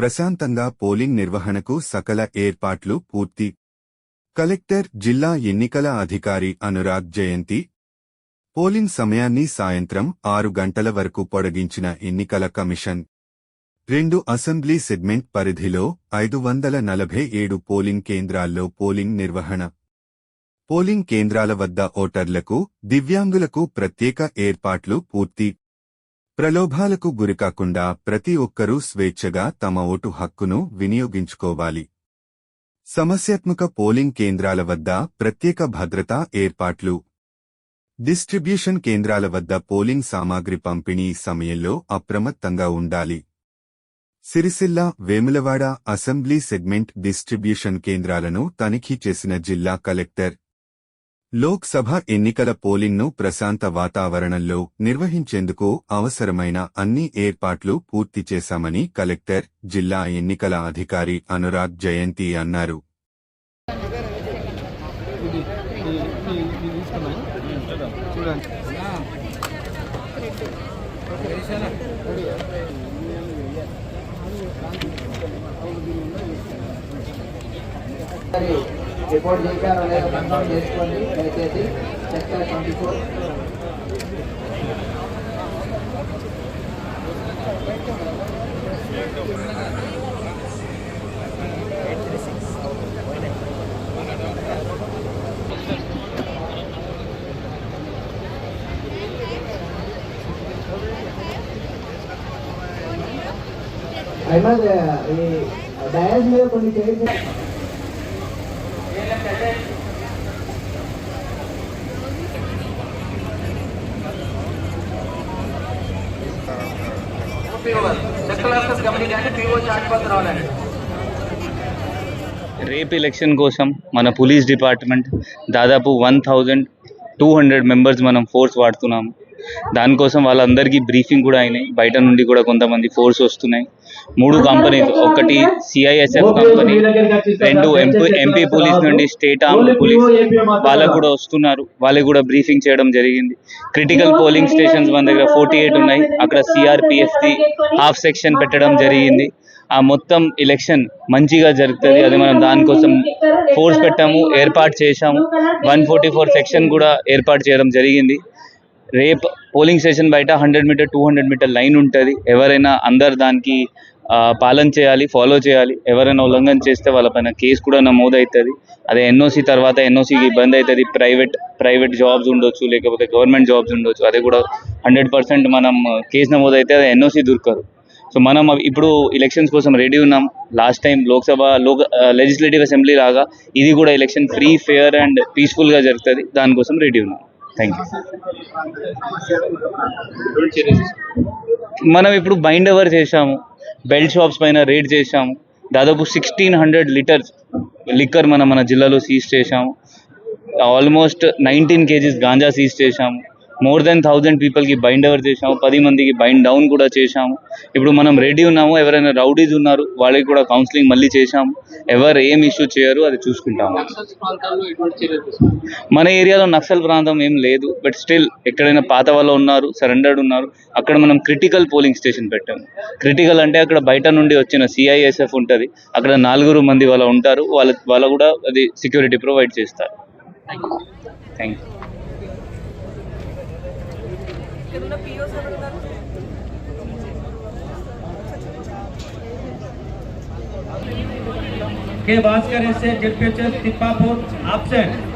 ప్రశాంతంగా పోలింగ్ నిర్వహణకు సకల ఏర్పాట్లు పూర్తి. కలెక్టర్ జిల్లా ఎన్నికల అధికారి అనురాగ్ జయంతి. పోలింగ్ సమయాన్ని సాయంత్రం ఆరు గంటల వరకు పొడిగించిన ఎన్నికల కమిషన్. రెండు అసెంబ్లీ సెగ్మెంట్ పరిధిలో ఐదు వందల నలభై ఏడు పోలింగ్ కేంద్రాల్లో పోలింగ్ నిర్వహణ. పోలింగ్ కేంద్రాల వద్ద ఓటర్లకు దివ్యాంగులకు ప్రత్యేక ఏర్పాట్లు పూర్తి. ప్రలోభాలకు గురికాకుండా ప్రతి ఒక్కరూ స్వేచ్ఛగా తమ ఓటు హక్కును వినియోగించుకోవాలి. సమస్యాత్మక పోలింగ్ కేంద్రాల వద్ద ప్రత్యేక భద్రతా ఏర్పాట్లు. డిస్ట్రిబ్యూషన్ కేంద్రాల వద్ద పోలింగ్ సామాగ్రి పంపిణీ సమయంలో అప్రమత్తంగా ఉండాలి. Sircilla Vemulawada assembly segment distribution కేంద్రాలను తనిఖీ చేసిన జిల్లా కలెక్టర్ లోక్సభ ఎన్నికల పోలింగ్ను ప్రశాంత వాతావరణంలో నిర్వహించేందుకు అవసరమైన అన్ని ఏర్పాట్లు పూర్తి చేశామని కలెక్టర్ జిల్లా ఎన్నికల అధికారి అనురాగ్ జయంతి అన్నారు Thank you. రిపోర్ట్ చేశారో లేదో కన్ఫర్మ్ చేసుకోండి దయచేసి సెక్టర్ ట్వంటీ ఫోర్ అహ్మద్ ఈ డయాస్ మీద కొన్ని చేసి రేపు ఎలక్షన్ కోసం మన పోలీస్ డిపార్ట్మెంట్ దాదాపు one thousand two hundred members మనం ఫోర్స్ వాడుతున్నాము. దానికోసం వాళ్ళందరికీ బ్రీఫింగ్ కూడా అయినాయి. బయట నుండి కూడా కొంతమంది ఫోర్స్ వస్తున్నాయి. మూడు కంపెనీస్ ఒకటి సిఐఎస్ఎఫ్ కంపెనీ రెండు ఎంపీ ఎంపీ పోలీస్ నుండి స్టేట్ ఆర్మ్ పోలీస్ వాళ్ళకు కూడా వస్తున్నారు. వాళ్ళకి కూడా బ్రీఫింగ్ చేయడం జరిగింది. క్రిటికల్ పోలింగ్ స్టేషన్స్ మన దగ్గర ఫోర్టీ ఎయిట్ ఉన్నాయి. అక్కడ సిఆర్పిఎఫ్ది హాఫ్ సెక్షన్ పెట్టడం జరిగింది. ఆ మొత్తం ఎలక్షన్ మంచిగా జరుగుతుంది. అది మనం దానికోసం ఫోర్స్ పెట్టాము ఏర్పాటు చేశాము. వన్ ఫోర్టీ ఫోర్ సెక్షన్ కూడా ఏర్పాటు చేయడం జరిగింది. రేపు పోలింగ్ స్టేషన్ బయట hundred meter two hundred meter line ఉంటుంది. ఎవరైనా అందరు దానికి పాలన చేయాలి ఫాలో చేయాలి. ఎవరైనా ఉల్లంఘన చేస్తే వాళ్ళపైన కేసు కూడా నమోదు అవుతుంది అదే ఎన్ఓసి తర్వాత ఎన్ఓసికి ఇబ్బంది అవుతుంది ప్రైవేట్ ప్రైవేట్ జాబ్స్ ఉండొచ్చు లేకపోతే గవర్నమెంట్ జాబ్స్ ఉండొచ్చు. అదే కూడా హండ్రెడ్ పర్సెంట్ మనం కేసు నమోదు అయితే అది ఎన్ఓసి దొరకరు సో మనం అవి- ఇప్పుడు ఎలక్షన్స్ కోసం రెడీ ఉన్నాం. లాస్ట్ టైం లోక్సభ లోక లెజిస్లేటివ్ అసెంబ్లీ లాగా ఇది కూడా ఎలక్షన్ ఫ్రీ ఫేర్ అండ్ పీస్ఫుల్గా జరుగుతుంది. దానికోసం రెడీ ఉన్నాం. థ్యాంక్ యూ మనం ఇప్పుడు బైండ్ అవర్ చేశాము. బెల్ట్ షాప్స్ పైన రేడ్ చేశాము. దాదాపు సిక్స్టీన్ హండ్రెడ్ లీటర్స్ లిక్కర్ మనం మన జిల్లాలో సీజ్ చేశాము. Almost nineteen KGs ganja seize చేశాము. మోర్ దెన్ థౌజండ్ పీపుల్కి బైండ్ ఎవర్ చేశాము పది మందికి బైండ్ డౌన్ కూడా చేశాము. ఇప్పుడు మనం రెడీ ఉన్నాము ఎవరైనా రౌడీస్ ఉన్నారు వాళ్ళకి కూడా కౌన్సిలింగ్ మళ్ళీ చేశాము. ఎవరు ఏం ఇష్యూ చేయరు అది చూసుకుంటాము. మన ఏరియాలో నక్సల్ ప్రాంతం ఏం లేదు బట్ స్టిల్ ఎక్కడైనా పాత వాళ్ళు ఉన్నారు సరెండర్డ్ ఉన్నారు అక్కడ మనం క్రిటికల్ పోలింగ్ స్టేషన్ పెట్టాము. క్రిటికల్ అంటే అక్కడ బయట నుండి వచ్చిన సిఐఎస్ఎఫ్ ఉంటుంది అక్కడ నలుగురు మంది వాళ్ళ ఉంటారు వాళ్ళ వాళ్ళ కూడా అది సెక్యూరిటీ ప్రొవైడ్ చేస్తారు. Thank you K Bhaskar S A Z Tippapur absent